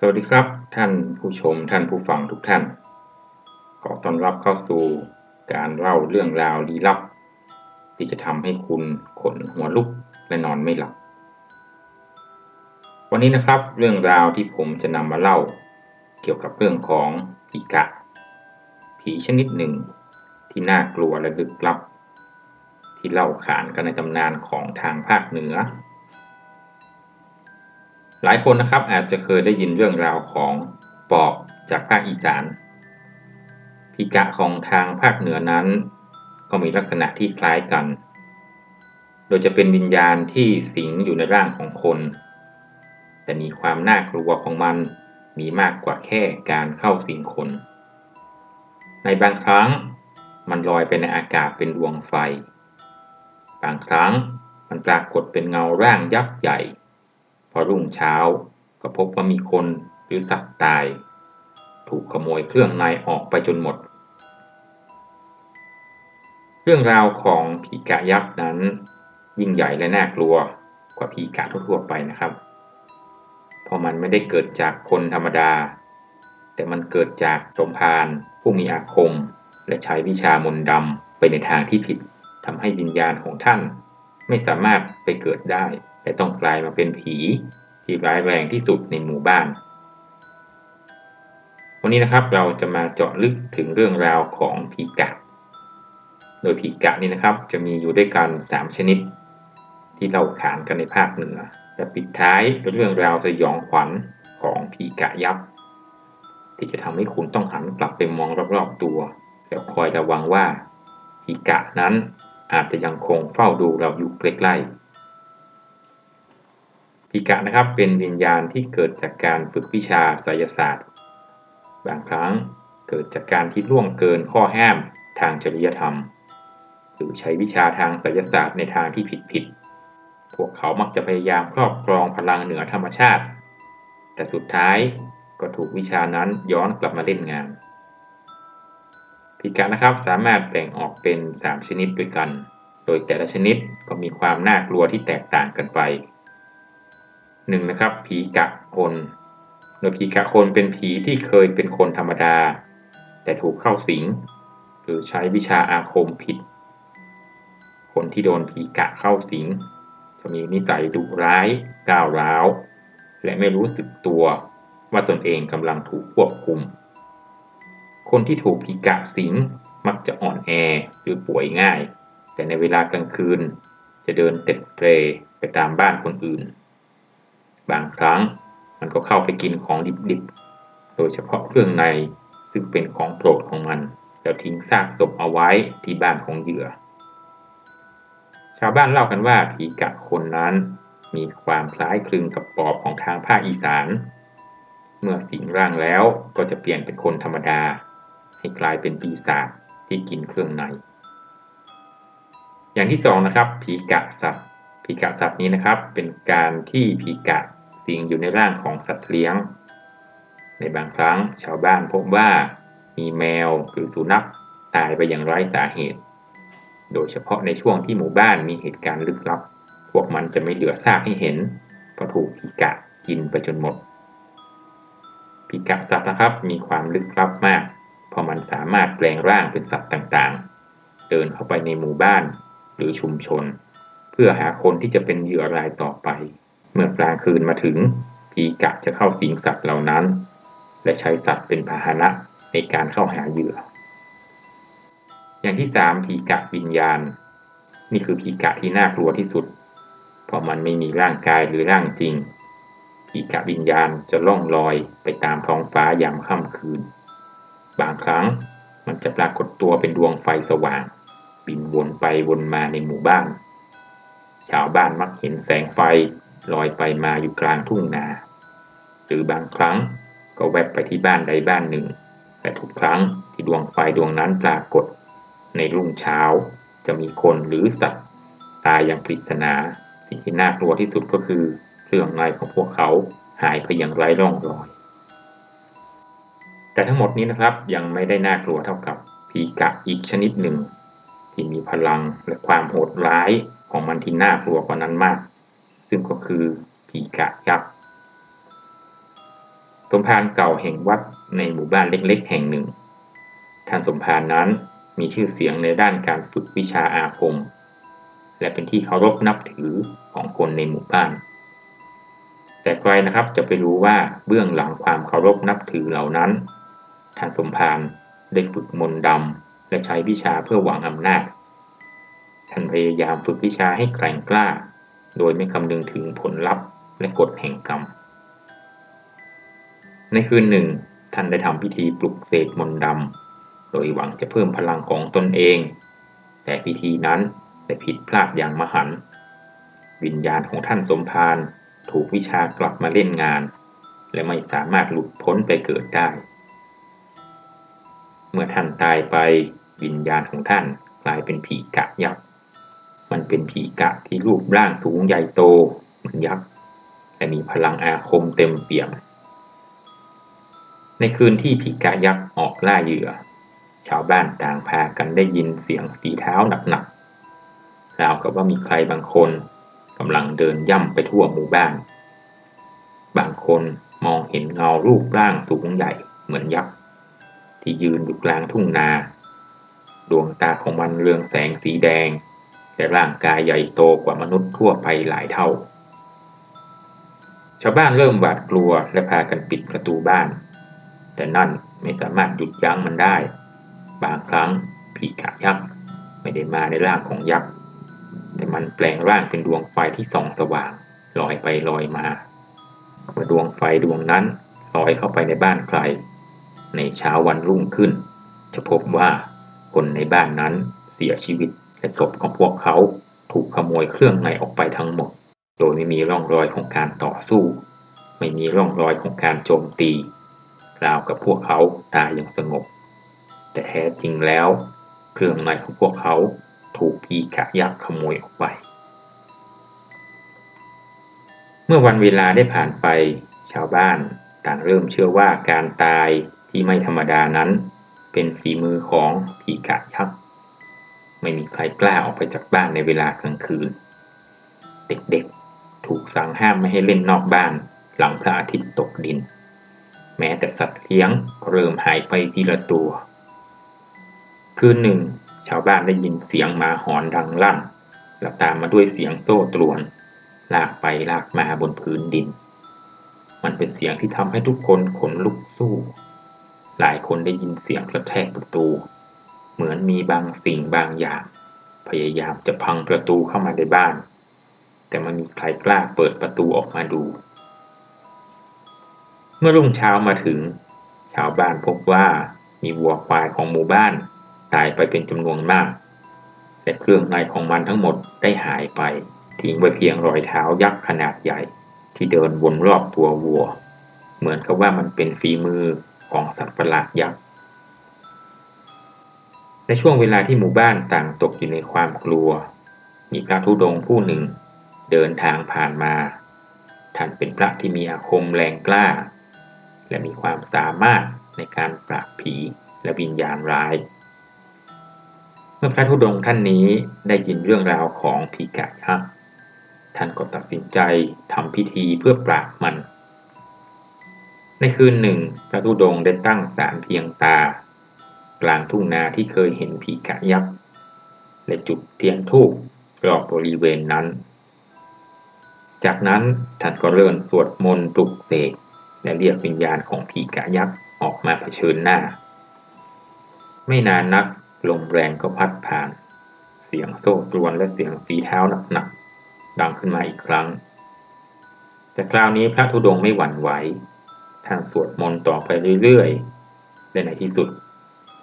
สวัสดีครับ ท่านผู้ชมท่านผู้ฟังทุกท่าน ขอต้อนรับเข้าสู่การเล่าเรื่องราวลี้ลับ ที่จะทำให้คุณขนหัวลุกและนอนไม่หลับ วันนี้นะครับเรื่องราวที่ผมจะนำมาเล่า เกี่ยวกับเรื่องของผีกะ ผีชนิดหนึ่ง ที่น่ากลัวและลึกลับ ที่เล่าขานกันในตำนานของทางภาคเหนือ หลายคนนะครับอาจจะเคยได้ยินเรื่องราวของปอบจากภาคอีสานผีกะของทางภาคเหนือนั้น ก็มีลักษณะที่คล้ายกัน โดยจะเป็นวิญญาณที่สิงอยู่ในร่างของคน แต่มีความน่ากลัวของมันมีมากกว่าแค่การเข้าสิงคน ในบางครั้งมันลอยไปในอากาศเป็นดวงไฟ บางครั้งมันปรากฏเป็นเงาร่างยักษ์ใหญ่ อรุ่งเช้าก็พบว่ามีคนหรือสัตว์ตาย ถูกขโมยเครื่องในออกไปจนหมด เรื่องราวของผีกะยักษ์นั้น ยิ่งใหญ่และน่ากลัวกว่าผีกะทั่วๆไปนะครับ เพราะมันไม่ได้เกิดจากคนธรรมดา แต่มันเกิดจากสมภารผู้มีอาคม และใช้วิชามนต์ดำไปในทางที่ผิดทำให้วิญญาณของท่าน ไม่สามารถไปเกิดได้แต่ต้องกลายมาเป็นผีที่ร้ายแรงที่สุดในหมู่บ้าน วันนี้นะครับเราจะมาเจาะลึกถึงเรื่องราวของผีกะ โดยผีกะนี่นะครับจะมีอยู่ด้วยกัน 3 ชนิด ที่เราขานกันในภาคเหนือและปิดท้ายด้วยเรื่องราวสยองขวัญของผีกะยักษ์ที่จะทำให้คุณต้องหันกลับไปมองรอบๆตัว แล้วคอยระวังว่าผีกะนั้นอาจจะยังคงเฝ้าดูเราอยู่ใกล้ๆ ผีกะนะครับเป็นวิญญาณที่เกิดจากการฝึกวิชาไสยศาสตร์ บางครั้งเกิดจากการที่ล่วงเกินข้อห้ามทางจริยธรรม หรือใช้วิชาทางไสยศาสตร์ในทางที่ผิดๆพวกเขามักจะพยายามครอบครองพลังเหนือธรรมชาติ แต่สุดท้ายก็ถูกวิชานั้นย้อนกลับมาเล่นงานผีกะนะครับสามารถแบ่งออกเป็น 3 ชนิดด้วยกัน โดยแต่ละชนิดก็มีความน่ากลัวที่แตกต่างกันไป 1. นะครับผีกะคนโดยผีกะคนเป็นผีที่เคยเป็นคนธรรมดา แต่ถูกเข้าสิง หรือใช้วิชาอาคมผิด คนที่โดนผีกะเข้าสิง จะมีนิสัยดุร้ายก้าวร้าว และไม่รู้สึกตัวว่าตนเองกำลังถูกควบคุม คนที่ถูกผีกะสิงมักจะอ่อนแอหรือป่วยง่าย แต่ในเวลากลางคืน จะเดินเต็ดเตรไปตามบ้านคนอื่น บางครั้งมันก็เข้าไปกินของดิบๆ โดยเฉพาะเครื่องในซึ่งเป็นของโปรดของมัน แล้วทิ้งซากศพเอาไว้ที่บ้านของเหยื่อ ชาวบ้านเล่ากันว่าผีกะคนนั้นมีความคล้ายคลึงกับปอบของทางภาคอีสาน เมื่อสิงร่างแล้วก็จะเปลี่ยนเป็นคนธรรมดา ให้กลายเป็นปีศาจที่กินเครื่องใน อย่างที่สองนะครับผีกะสัตว์ผีกะสัตว์นี้นะครับ เป็นการที่ผีกะ สิงอยู่ในร่างของสัตว์เลี้ยง ในบางครั้งชาวบ้านพบว่ามีแมวหรือสุนัขตายไปอย่างไร้สาเหตุ โดยเฉพาะในช่วงที่หมู่บ้านมีเหตุการณ์ลึกลับ พวกมันจะไม่เหลือซากให้เห็นเพราะถูกผีกะกินไปจนหมดผีกะสัตว์นะครับมีความลึกลับมาก เพราะมันสามารถแปลงร่างเป็นสัตว์ต่างๆ เดินเข้าไปในหมู่บ้านหรือชุมชน เพื่อหาคนที่จะเป็นเหยื่อรายต่อไป เมื่อกลางคืนมาถึง ผีกะจะเข้าสิงสัตว์เหล่านั้น และใช้สัตว์เป็นพาหนะในการเข้าหาเหยื่อ อย่างที่3ผีกะวิญญาณ นี่คือผีกะที่น่ากลัวที่สุด เพราะมันไม่มีร่างกายหรือร่างจริง ผีกะวิญญาณจะล่องลอยไปตามท้องฟ้ายามค่ำคืน บางครั้งมันจะปรากฏตัวเป็นดวงไฟสว่างบินวนไปวนมาในหมู่บ้าน ชาวบ้านมักเห็นแสงไฟ ลอยไปมาอยู่กลางทุ่งนา หรือบางครั้งก็แวบไปที่บ้านใดบ้านหนึ่ง แต่ทุกครั้งที่ดวงไฟดวงนั้นปรากฏ ในรุ่งเช้าจะมีคนหรือสัตว์ ตายอย่างปริศนา สิ่งที่น่ากลัวที่สุดก็คือเครื่องในของพวกเขาหายไปอย่างไร้ร่องรอย แต่ทั้งหมดนี้นะครับยังไม่ได้น่ากลัวเท่ากับผีกะอีกชนิดหนึ่ง ที่มีพลังและความโหดร้ายของมันที่น่ากลัวกว่านั้นมาก ซึ่งก็คือผีกะยักษ์สมภารเก่าแห่งวัดในหมู่บ้านเล็กๆ แห่งหนึ่ง ท่านสมภารนั้นมีชื่อเสียงในด้านการฝึกวิชาอาคม และเป็นที่เคารพนับถือของคนในหมู่บ้าน แต่ใครนะครับจะไปรู้ว่าเบื้องหลังความเคารพนับถือเหล่านั้น ท่านสมภารได้ฝึกมนต์ดำและใช้วิชาเพื่อหวังอำนาจ ท่านพยายามฝึกวิชาให้แกร่งกล้า โดยไม่คำนึงถึงผลลัพธ์และกฎแห่งกรรม ในคืนหนึ่ง ท่านได้ทำพิธีปลุกเสกมนต์ดำ โดยหวังจะเพิ่มพลังของตนเอง แต่พิธีนั้นได้ผิดพลาดอย่างมหันต์วิญญาณของท่านสมภารถูกวิชากลับมาเล่นงาน และไม่สามารถหลุดพ้นไปเกิดได้ เมื่อท่านตายไปวิญญาณของท่านกลายเป็นผีกะยักษ์ มันเป็นผีกะที่รูปร่างสูงใหญ่โตเหมือนยักษ์และมีพลังอาคมเต็มเปี่ยม ในคืนที่ผีกะยักษ์ออกล่าเหยื่อ ชาวบ้านต่างพากันได้ยินเสียงฝีเท้าหนักๆราวกับว่ามีใครบางคนกำลังเดินย่ำไปทั่วหมู่บ้าน บางคนมองเห็นเงารูปร่างสูงใหญ่เหมือนยักษ์ ที่ยืนอยู่กลางทุ่งนา ดวงตาของมันเรืองแสงสีแดง และร่างกายใหญ่โตกว่ามนุษย์ทั่วไปหลายเท่า ชาวบ้านเริ่มหวาดกลัวและพากันปิดประตูบ้าน แต่นั่นไม่สามารถหยุดยั้งมันได้ บางครั้งผีกะยักษ์ไม่ได้มาในร่างของยักษ์ แต่มันแปลงร่างเป็นดวงไฟที่ส่องสว่างลอยไปลอยมา เมื่อดวงไฟดวงนั้นลอยเข้าไปในบ้านใคร ในเช้าวันรุ่งขึ้น จะพบว่าคนในบ้านนั้นเสียชีวิต และศพของพวกเขาถูกขโมยเครื่องในออกไปทั้งหมด โดยไม่มีร่องรอยของการต่อสู้ ไม่มีร่องรอยของการโจมตีราวกับพวกเขาตายอย่างสงบ แต่แท้จริงแล้ว เครื่องในของพวกเขาถูกผีกะยักษ์ขโมยออกไป เมื่อวันเวลาได้ผ่านไป ชาวบ้านต่างเริ่มเชื่อว่าการตายที่ไม่ธรรมดานั้น เป็นฝีมือของผีกะยักษ์ ไม่มีใครกล้าออกไปจากบ้านในเวลากลางคืน เด็กๆ ถูกสั่งห้ามไม่ให้เล่นนอกบ้าน หลังพระอาทิตย์ตกดิน แม้แต่สัตว์เลี้ยงเริ่มหายไปทีละตัว คืนหนึ่ง ชาวบ้านได้ยินเสียงหมาหอนดังลั่น และตามมาด้วยเสียงโซ่ตรวน ลากไปลากมาบนพื้นดิน มันเป็นเสียงที่ทำให้ทุกคนขนลุกสู้ หลายคนได้ยินเสียงกระแทกประตู เหมือนมีบางสิ่งบางอย่าง พยายามจะพังประตูเข้ามาในบ้าน แต่ไมันมีใครกล้าเปิดประตูออกมาดู เมื่อรุ่งเช้ามาถึง ชาวบ้านพบว่ามีวัวควายของหมู่บ้าน ตายไปเป็นจำนวนมาก และเครื่องในของมันทั้งหมดได้หายไป ทิ้งไว้เพียงรอยเท้ายักษ์ขนาดใหญ่ ที่เดินวนรอบตัววัว เหมือนกับว่ามันเป็นฝีมือของสัตว์ประหลาดยักษ์ ในช่วงเวลาที่หมู่บ้านต่างตกอยู่ในความกลัว มีพระธุดงค์ผู้หนึ่ง เดินทางผ่านมา ท่านเป็นพระที่มีอาคมแรงกล้า และมีความสามารถในการปราบผีและวิญญาณร้าย เมื่อพระธุดงค์ท่านนี้ได้ยินเรื่องราวของผีกะยักษ์ท่านก็ตัดสินใจทำพิธีเพื่อปราบมัน ในคืนหนึ่ง พระธุดงค์ได้ตั้งศาลเพียงตา กลางทุ่งนาที่เคยเห็นผีกะยักษ์และจุดเทียนธูปรอบบริเวณนั้น จากนั้นท่านก็เริ่มสวดมนต์ปลุกเสกและเรียกวิญญาณของผีกะยักษ์ออกมาเผชิญหน้า ไม่นานนักลมแรงก็พัดผ่าน เสียงโซ่ตรวนและเสียงฝีเท้าหนักๆดังขึ้นมาอีกครั้ง แต่คราวนี้พระธุดงค์ไม่หวั่นไหวท่านสวดมนต์ต่อไปเรื่อยๆและในที่สุด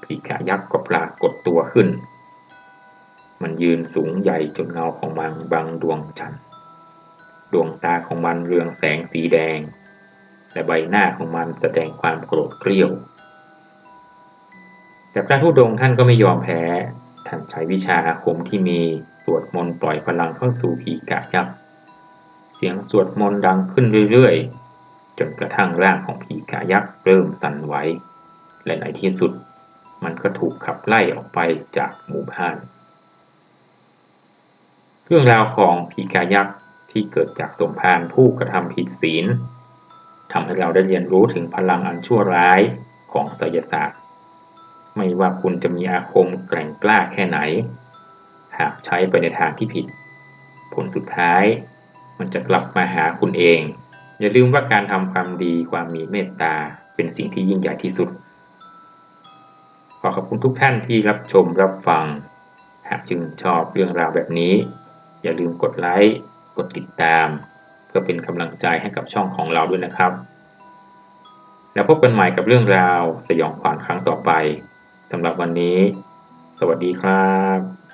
ผีกะยักษ์ก็ปรากฏตัวขึ้น มันยืนสูงใหญ่จนเงาของมันบังดวงจันทร์ดวงตาของมันเรืองแสงสีแดง และใบหน้าของมันแสดงความโกรธเกรี้ยว แต่พระธุดงท่านก็ไม่ยอมแพ้ ท่านใช้วิชาอาคมที่มีสวดมนต์ปล่อยพลังเข้าสู่ผีกะยักษ์เสียงสวดมนต์ดังขึ้นเรื่อยๆ จนกระทั่งร่างของผีกะยักษ์เริ่มสั่นไหว และในที่สุด มันก็ถูกขับไล่ออกไปจากหมู่บ้าน เรื่องราวของผีกายักษ์ที่เกิดจากสมภารผู้กระทำผิดศีลทำให้เราได้เรียนรู้ถึงพลังอันชั่วร้ายของไสยศาสตร์ ไม่ว่าคุณจะมีอาคมแกร่งกล้าแค่ไหน หากใช้ไปในทางที่ผิด ผลสุดท้าย มันจะกลับมาหาคุณเอง อย่าลืมว่าการทำความดีความมีเมตตาเป็นสิ่งที่ยิ่งใหญ่ที่สุด อขอบคุณทุกท่านที่รับชมรับฟัง หากจึงชอบเรื่องราวแบบนี้ อย่าลืมกดไลค์กดติดตาม เพื่อเป็นกำลังใจให้กับช่องของเราด้วยนะครับ แล้วพบกันใหม่กับเรื่องราวสยองขวัญครั้งต่อไปสำหรับวันนี้ สวัสดีครับ